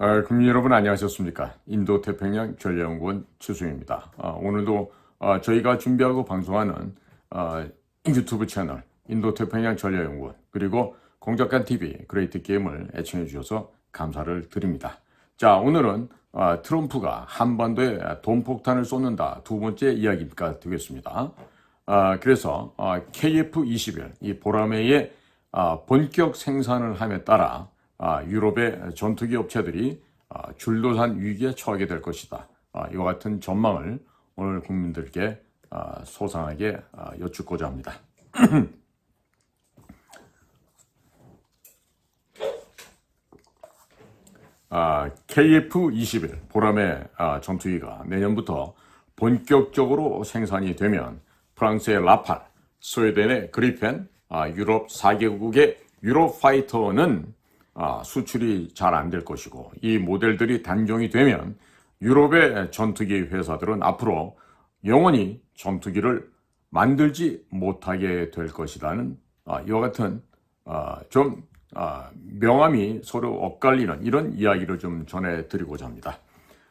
아, 국민 여러분 안녕하셨습니까? 인도 태평양 전략연구원 최수입니다. 아, 오늘도 아, 저희가 준비하고 방송하는 아, 유튜브 채널 인도 태평양 전략연구원 그리고 공작관 TV 그레이트 게임을 애청해 주셔서 감사를 드립니다. 자 오늘은 아, 트럼프가 한반도에 돈폭탄을 쏟는다 두 번째 이야기가 되겠습니다. 아, 그래서 아, KF-21 이 보라매의 아, 본격 생산을 함에 따라 아, 유럽의 전투기 업체들이 아, 줄도산 위기에 처하게 될 것이다. 아, 이와 같은 전망을 오늘 국민들께 아, 소상하게 아, 여쭙고자 합니다. 아, KF-21 보람의 아, 전투기가 내년부터 본격적으로 생산이 되면 프랑스의 라팔, 스웨덴의 그리펜, 아, 유럽 4개국의 유로파이터는 아, 수출이 잘 안 될 것이고 이 모델들이 단종이 되면 유럽의 전투기 회사들은 앞으로 영원히 전투기를 만들지 못하게 될 것이라는 아, 이와 같은 아, 좀 아, 명암이 서로 엇갈리는 이런 이야기를 좀 전해드리고자 합니다.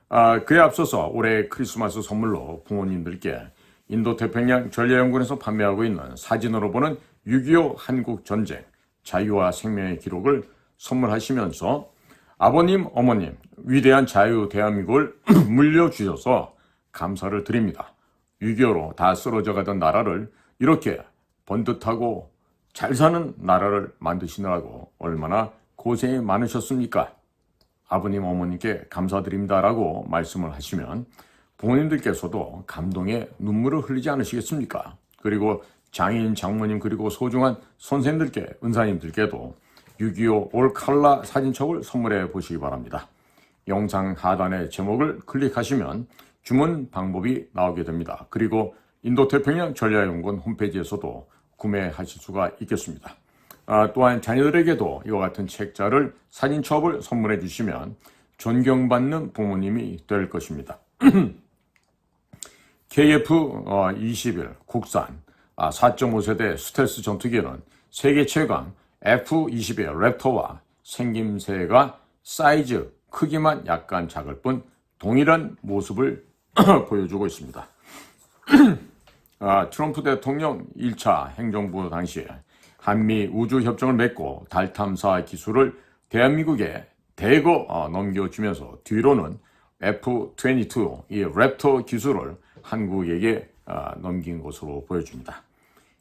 아, 그에 앞서서 올해 크리스마스 선물로 부모님들께 인도 태평양 전략연구원에서 판매하고 있는 사진으로 보는 6.25 한국 전쟁 자유와 생명의 기록을 선물하시면서 아버님, 어머님, 위대한 자유 대한민국을 물려주셔서 감사를 드립니다. 6.25로 다 쓰러져 가던 나라를 이렇게 번듯하고 잘 사는 나라를 만드시느라고 얼마나 고생이 많으셨습니까? 아버님, 어머님께 감사드립니다라고 말씀을 하시면 부모님들께서도 감동의 눈물을 흘리지 않으시겠습니까? 그리고 장인, 장모님, 그리고 소중한 선생님들께, 은사님들께도 6.25 올칼라 사진첩을 선물해 보시기 바랍니다. 영상 하단의 제목을 클릭하시면 주문 방법이 나오게 됩니다. 그리고 인도태평양 전략연구원 홈페이지에서도 구매하실 수가 있겠습니다. 아, 또한 자녀들에게도 이와 같은 책자를 사진첩을 선물해 주시면 존경받는 부모님이 될 것입니다. KF-21 국산 4.5세대 스텔스 전투기는 세계 최강 F-22 랩터와 생김새가 사이즈, 크기만 약간 작을 뿐 동일한 모습을 보여주고 있습니다. 아, 트럼프 대통령 1차 행정부 당시에 한미 우주협정을 맺고 달 탐사 기술을 대한민국에 대거 어, 넘겨주면서 뒤로는 F-22 이 랩터 기술을 한국에게 어, 넘긴 것으로 보여줍니다.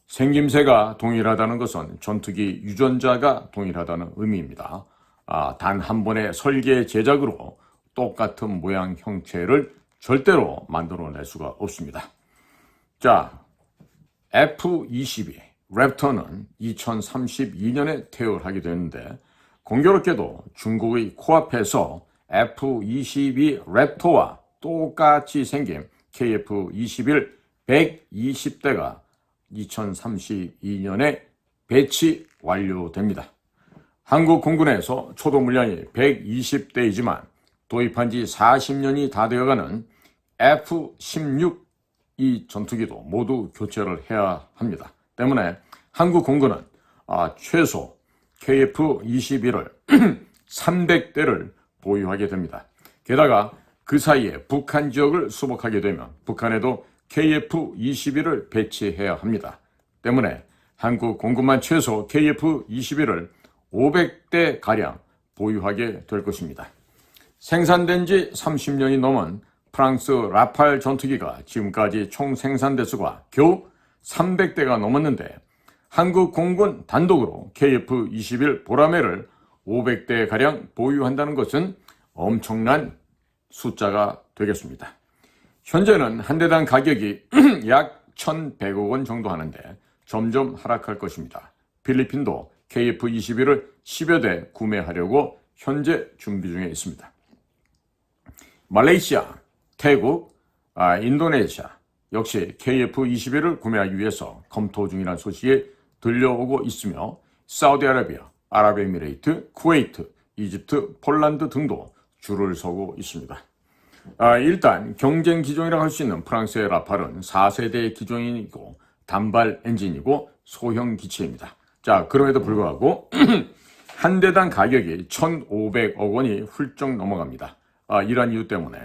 생김새가 동일하다는 것은 전투기 유전자가 동일하다는 의미입니다. 아, 단 한 번의 설계 제작으로 똑같은 모양 형체를 절대로 만들어낼 수가 없습니다. 자, F-22 랩터는 2032년에 퇴역하게 되는데 공교롭게도 중국의 코앞에서 F-22 랩터와 똑같이 생긴 KF-21 120대가 2032년에 배치 완료됩니다. 한국 공군에서 초도 물량이 120대이지만 도입한 지 40년이 다 되어가는 F-16 이 전투기도 모두 교체를 해야 합니다. 때문에 한국 공군은 아, 최소 KF-21을 300대를 보유하게 됩니다. 게다가 그 사이에 북한 지역을 수복하게 되면 북한에도 KF-21을 배치해야 합니다. 때문에 한국 공군만 최소 KF-21을 500대 가량 보유하게 될 것입니다. 생산된 지 30년이 넘은 프랑스 라팔 전투기가 지금까지 총 생산 대수가 겨우 300대가 넘었는데 한국 공군 단독으로 KF-21 보라매를 500대 가량 보유한다는 것은 엄청난 숫자가 되겠습니다. 현재는 한 대당 가격이 약 1,100억 원 정도 하는데 점점 하락할 것입니다. 필리핀도 KF-21을 10여 대 구매하려고 현재 준비 중에 있습니다. 말레이시아, 태국, 아, 인도네시아 역시 KF-21을 구매하기 위해서 검토 중이라는 소식이 들려오고 있으며 사우디아라비아, 아랍에미레이트, 쿠웨이트, 이집트, 폴란드 등도 줄을 서고 있습니다. 아, 일단 경쟁 기종이라고 할 수 있는 프랑스의 라팔은 4세대 기종이고 단발 엔진이고 소형 기체입니다. 자, 그럼에도 불구하고 한 대당 가격이 1,500억 원이 훌쩍 넘어갑니다. 아, 이러한 이유 때문에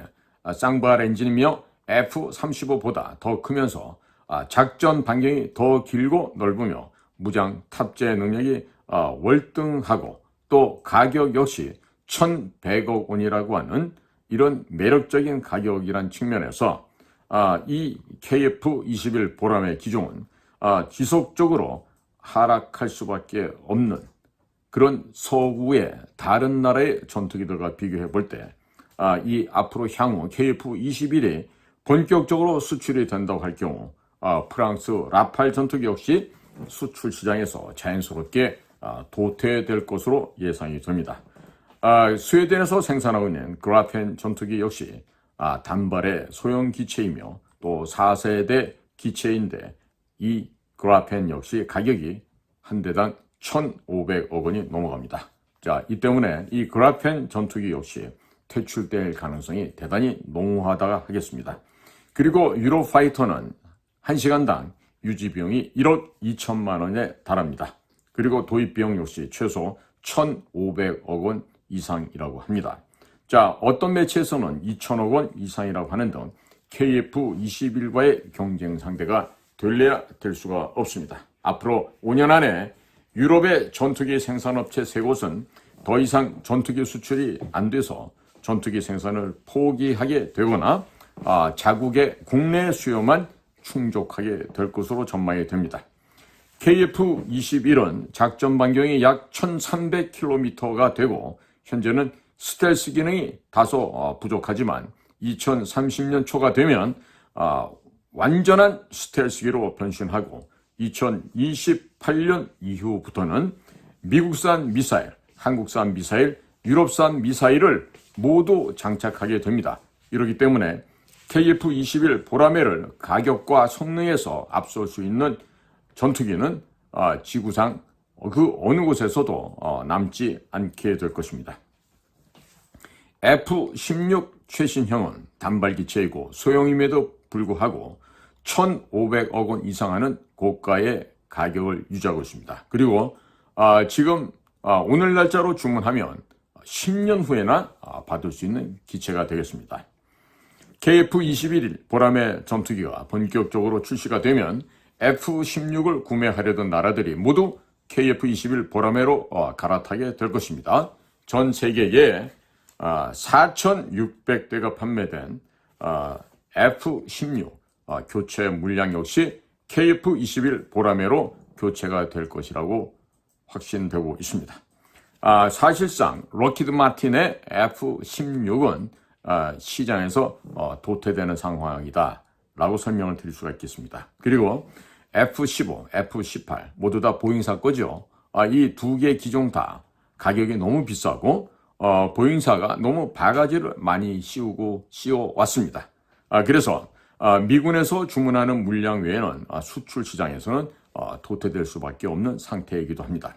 아, 쌍발 엔진이며 F-35보다 더 크면서 아, 작전 반경이 더 길고 넓으며 무장 탑재 능력이 아, 월등하고 또 가격 역시 1,100억 원이라고 하는 이런 매력적인 가격이란 측면에서 아, 이 KF-21 보람의 기종은 아, 지속적으로 하락할 수밖에 없는 그런 서구의 다른 나라의 전투기들과 비교해 볼 때, 아, 이 앞으로 향후 KF-21이 본격적으로 수출이 된다고 할 경우, 아, 프랑스 라팔 전투기 역시 수출 시장에서 자연스럽게 아, 도태될 것으로 예상이 됩니다. 아, 스웨덴에서 생산하고 있는 그라펜 전투기 역시 아, 단발의 소형 기체이며 또 4세대 기체인데 이 그라펜 역시 가격이 한 대당 1,500억 원이 넘어갑니다. 자, 이 때문에 이 그라펜 전투기 역시 퇴출될 가능성이 대단히 농후하다 하겠습니다. 그리고 유로파이터는 1시간당 유지 비용이 1억 2천만 원에 달합니다. 그리고 도입 비용 역시 최소 1,500억 원 이상이라고 합니다. 자, 어떤 매체에서는 2천억 원 이상이라고 하는 등 KF-21과의 경쟁 상대가 될래야 될 수가 없습니다. 앞으로 5년 안에 유럽의 전투기 생산업체 세 곳은 더 이상 전투기 수출이 안 돼서 전투기 생산을 포기하게 되거나 아, 자국의 국내 수요만 충족하게 될 것으로 전망이 됩니다. KF-21은 작전 반경이 약 1300km가 되고 현재는 스텔스 기능이 다소 어, 부족하지만 2030년 초가 되면 아, 완전한 스텔스기로 변신하고 2028년 이후부터는 미국산 미사일, 한국산 미사일, 유럽산 미사일을 모두 장착하게 됩니다. 이렇기 때문에 KF-21 보라매를 가격과 성능에서 앞설 수 있는 전투기는 아, 지구상 그 어느 곳에서도 어, 남지 않게 될 것입니다. F-16 최신형은 단발기체이고 소형임에도 불구하고 1,500억 원 이상 하는 고가의 가격을 유지하고 있습니다. 그리고 아, 지금 아, 오늘 날짜로 주문하면 10년 후에나 아, 받을 수 있는 기체가 되겠습니다. KF-21 보람의 전투기가 본격적으로 출시가 되면 F-16을 구매하려던 나라들이 모두 KF-21 보라매로 어, 갈아타게 될 것입니다. 전 세계에 4,600대가 판매된 어, F-16 어, 교체 물량 역시 KF-21 보라매로 교체가 될 것이라고 확신되고 있습니다. 아, 사실상 로키드 마틴의 F-16은 아, 시장에서 어, 도태되는 상황이다 라고 설명을 드릴 수가 있겠습니다. 그리고 F-15, F-18 모두 다 보잉사 거죠. 아, 이 두 개 기종 다 가격이 너무 비싸고 어, 보잉사가 너무 바가지를 많이 씌우고 씌워 왔습니다. 아, 그래서 아, 미군에서 주문하는 물량 외에는 아, 수출 시장에서는 아, 도태될 수밖에 없는 상태이기도 합니다.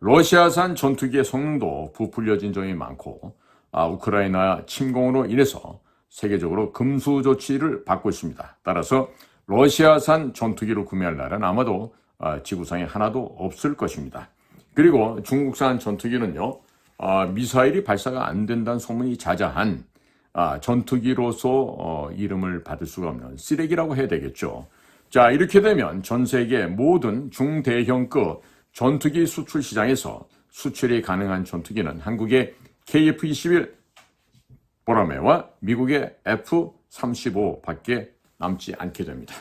러시아산 전투기의 성능도 부풀려진 점이 많고 아, 우크라이나 침공으로 인해서 세계적으로 금수 조치를 받고 있습니다. 따라서 러시아산 전투기를 구매할 날은 아마도 아, 지구상에 하나도 없을 것입니다. 그리고 중국산 전투기는요, 아, 미사일이 발사가 안 된다는 소문이 자자한 아, 전투기로서 어, 이름을 받을 수가 없는 쓰레기라고 해야 되겠죠. 자, 이렇게 되면 전 세계 모든 중대형급 전투기 수출 시장에서 수출이 가능한 전투기는 한국의 KF-21 보라매와 미국의 F-35밖에 남지 않게 됩니다.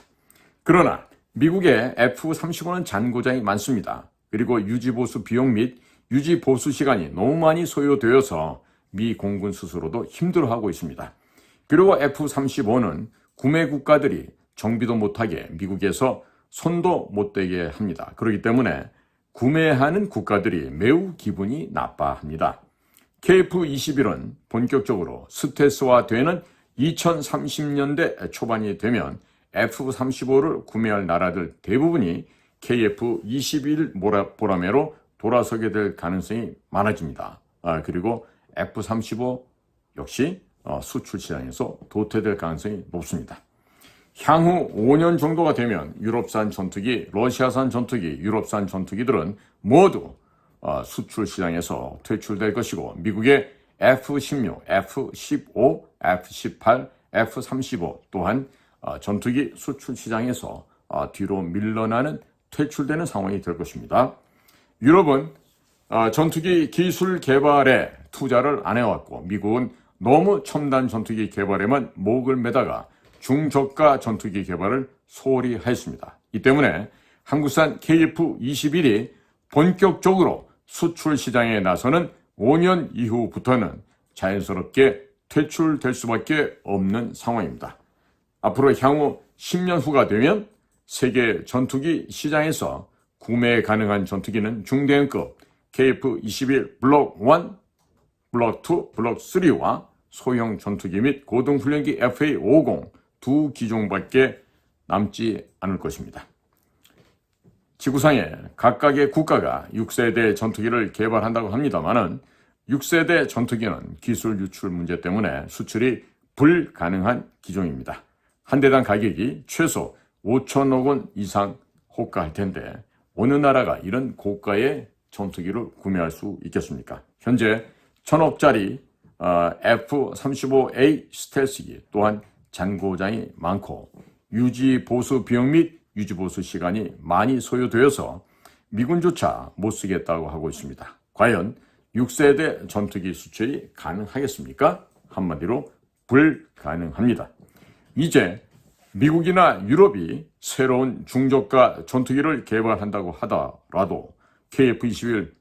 그러나 미국의 F-35는 잔고장이 많습니다. 그리고 유지보수 비용 및 유지보수 시간이 너무 많이 소요되어서 미 공군 스스로도 힘들어하고 있습니다. 그리고 F-35는 구매 국가들이 정비도 못하게 미국에서 손도 못 대게 합니다. 그렇기 때문에 구매하는 국가들이 매우 기분이 나빠합니다. KF-21은 본격적으로 스텔스화되는 2030년대 초반이 되면 F-35를 구매할 나라들 대부분이 KF-21 보라매로 돌아서게 될 가능성이 많아집니다. 아, 그리고 F-35 역시 어, 수출 시장에서 도태될 가능성이 높습니다. 향후 5년 정도가 되면 유럽산 전투기, 러시아산 전투기, 유럽산 전투기들은 모두 어, 수출 시장에서 퇴출될 것이고 미국의 F-16, F-15, F-18, F-35 또한 어, 전투기 수출 시장에서 어, 뒤로 밀려나는 퇴출되는 상황이 될 것입니다. 유럽은 어, 전투기 기술 개발에 투자를 안 해왔고 미국은 너무 첨단 전투기 개발에만 목을 매다가 중저가 전투기 개발을 소홀히 하였습니다. 이 때문에 한국산 KF-21이 본격적으로 수출 시장에 나서는 5년 이후부터는 자연스럽게 퇴출될 수밖에 없는 상황입니다. 앞으로 향후 10년 후가 되면 세계 전투기 시장에서 구매 가능한 전투기는 중대형급 KF-21 블록 1, 블록 2, 블록 3와 소형 전투기 및 고등훈련기 FA-50 두 기종밖에 남지 않을 것입니다. 지구상에 각각의 국가가 6세대 전투기를 개발한다고 합니다만은 6세대 전투기는 기술 유출 문제 때문에 수출이 불가능한 기종입니다. 한 대당 가격이 최소 5천억 원 이상 호가할 텐데 어느 나라가 이런 고가의 전투기를 구매할 수 있겠습니까? 현재 천억짜리 어, F-35A 스텔스기 또한 잔고장이 많고 유지 보수 비용 및 유지 보수 시간이 많이 소요되어서 미군조차 못 쓰겠다고 하고 있습니다. 과연 6세대 전투기 수출이 가능하겠습니까? 한마디로 불가능합니다. 이제 미국이나 유럽이 새로운 중저가 전투기를 개발한다고 하더라도 KF-21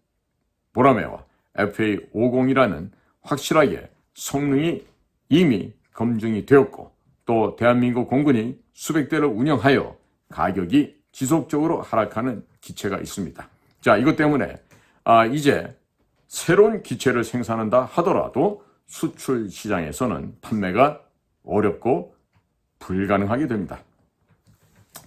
보라매와 FA-50이라는 확실하게 성능이 이미 검증이 되었고 또 대한민국 공군이 수백 대를 운영하여 가격이 지속적으로 하락하는 기체가 있습니다. 자, 이것 때문에 아, 이제 새로운 기체를 생산한다 하더라도 수출 시장에서는 판매가 어렵고 불가능하게 됩니다.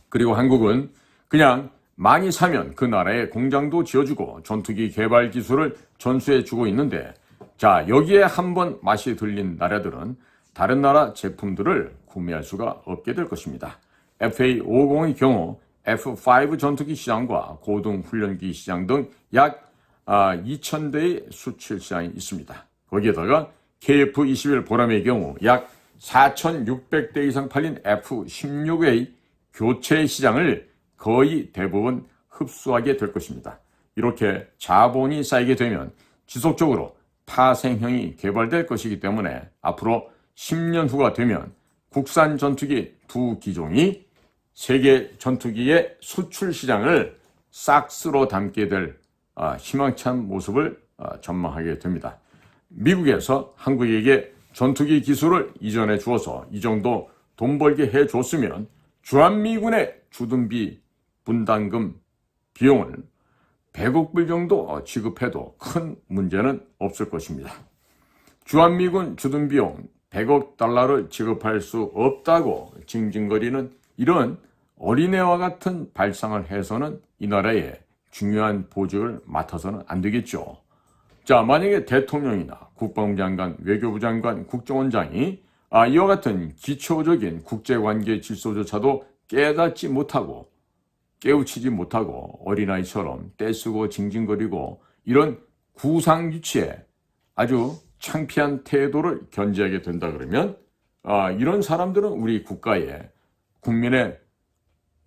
그리고 한국은 그냥 많이 사면 그 나라에 공장도 지어주고 전투기 개발 기술을 전수해주고 있는데 자 여기에 한번 맛이 들린 나라들은 다른 나라 제품들을 구매할 수가 없게 될 것입니다. FA50의 경우 F5 전투기 시장과 고등 훈련기 시장 등약 2,000대의 수출 시장이 있습니다. 거기에다가 KF-21 보람의 경우 약 4,600대 이상 팔린 F-16의 교체 시장을 거의 대부분 흡수하게 될 것입니다. 이렇게 자본이 쌓이게 되면 지속적으로 파생형이 개발될 것이기 때문에 앞으로 10년 후가 되면 국산 전투기 두 기종이 세계 전투기의 수출 시장을 싹 쓸어 담게 될 아, 희망찬 모습을 아, 전망하게 됩니다. 미국에서 한국에게 전투기 기술을 이전해 주어서 이 정도 돈 벌게 해 줬으면 주한미군의 주둔비 분담금 비용을 100억 불 정도 지급해도 큰 문제는 없을 것입니다. 주한미군 주둔비용 100억 달러를 지급할 수 없다고 징징거리는 이런 어린애와 같은 발상을 해서는 이 나라의 중요한 보직을 맡아서는 안 되겠죠. 자, 만약에 대통령이나 국방장관, 외교부 장관, 국정원장이 아, 이와 같은 기초적인 국제관계 질서조차도 깨닫지 못하고 깨우치지 못하고 어린아이처럼 떼쓰고 징징거리고 이런 구상유치에 아주 창피한 태도를 견지하게 된다 그러면 아, 이런 사람들은 우리 국가의 국민의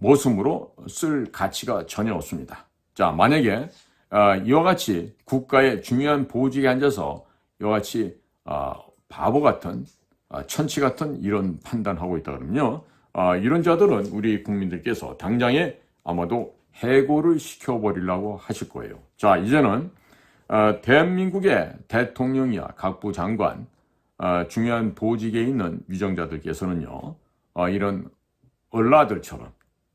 모습으로 쓸 가치가 전혀 없습니다. 자, 만약에 아, 이와 같이 국가의 중요한 보직에 앉아서 이와 같이 아, 바보 같은 아, 천치 같은 이런 판단하고 있다 그러면요. 아, 이런 자들은 우리 국민들께서 당장에 아마도 해고를 시켜버리려고 하실 거예요. 자, 이제는 어, 대한민국의 대통령이야 각부 장관 어, 중요한 보직에 있는 위정자들께서는요 어, 이런 얼라들처럼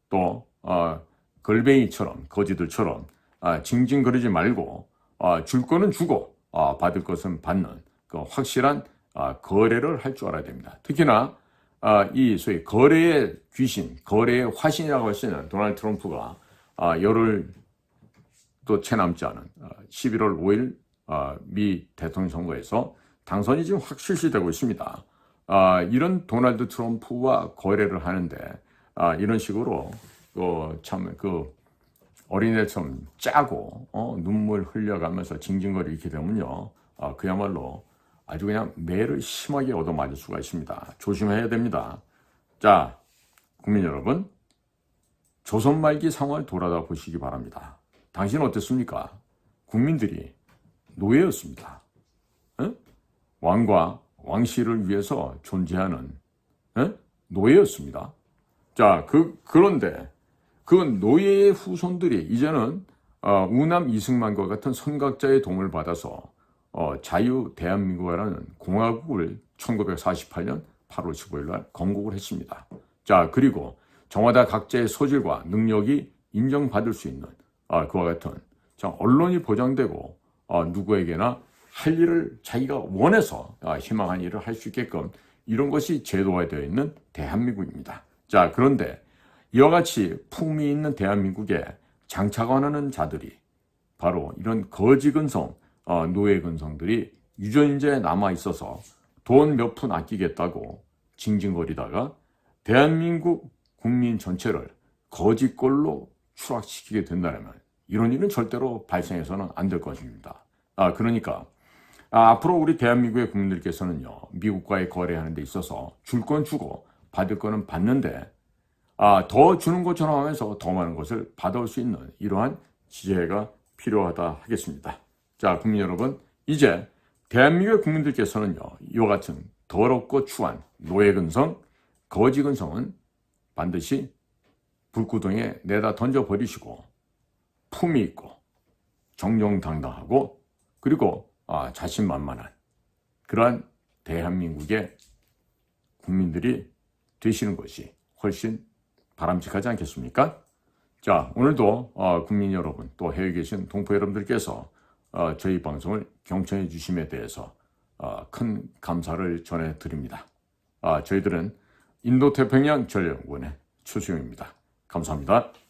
또 어, 걸뱅이처럼 거지들처럼 어, 징징거리지 말고 어, 줄 거는 주고 어, 받을 것은 받는 그 확실한 어, 거래를 할 줄 알아야 됩니다. 특히나 어, 이 소위 거래의 귀신, 거래의 화신이라고 할 수 있는 도널드 트럼프가 어, 열흘 또 채 남지 않은 11월 5일 미 대통령 선거에서 당선이 지금 확 실시되고 있습니다. 아, 이런 도널드 트럼프와 거래를 하는데 아, 이런 식으로 그 참그 어린애처럼 짜고 어, 눈물 흘려가면서 징징거리 이렇게 되면요. 아, 그야말로 아주 그냥 매를 심하게 얻어맞을 수가 있습니다. 조심해야 됩니다. 자, 국민 여러분, 조선 말기 상황을 돌아다 보시기 바랍니다. 당신은 어땠습니까? 국민들이 노예였습니다. 에? 왕과 왕실을 위해서 존재하는 에? 노예였습니다. 자, 그 그런데 그 노예의 후손들이 이제는 어, 우남 이승만과 같은 선각자의 도움을 받아서 어, 자유 대한민국이라는 공화국을 1948년 8월 15일 날 건국을 했습니다. 자, 그리고 정화다 각자의 소질과 능력이 인정받을 수 있는 아, 그와 같은 자, 언론이 보장되고 어, 누구에게나 할 일을 자기가 원해서 아, 희망한 일을 할 수 있게끔 이런 것이 제도화되어 있는 대한민국입니다. 자, 그런데 이와 같이 품위 있는 대한민국에 장차관하는 자들이 바로 이런 거지 근성, 어, 노예 근성들이 유전자에 남아 있어서 돈 몇 푼 아끼겠다고 징징거리다가 대한민국 국민 전체를 거지꼴로 추락시키게 된다면 이런 일은 절대로 발생해서는 안 될 것입니다. 아, 그러니까 아, 앞으로 우리 대한민국의 국민들께서는요, 미국과의 거래하는 데 있어서 줄 건 주고 받을 거는 받는데, 아, 더 주는 것처럼 하면서 더 많은 것을 받아올 수 있는 이러한 지혜가 필요하다 하겠습니다. 자, 국민 여러분, 이제 대한민국의 국민들께서는요, 이와 같은 더럽고 추한 노예근성, 거지근성은 반드시 불구덩이에 내다 던져버리시고, 품위 있고, 정정당당하고, 그리고 아, 자신만만한 그러한 대한민국의 국민들이 되시는 것이 훨씬 바람직하지 않겠습니까? 자, 오늘도 어, 국민 여러분 또 해외에 계신 동포 여러분들께서 어, 저희 방송을 경청해 주심에 대해서 어, 큰 감사를 전해 드립니다. 아, 저희들은 인도태평양 전략원의 최수영입니다. 감사합니다.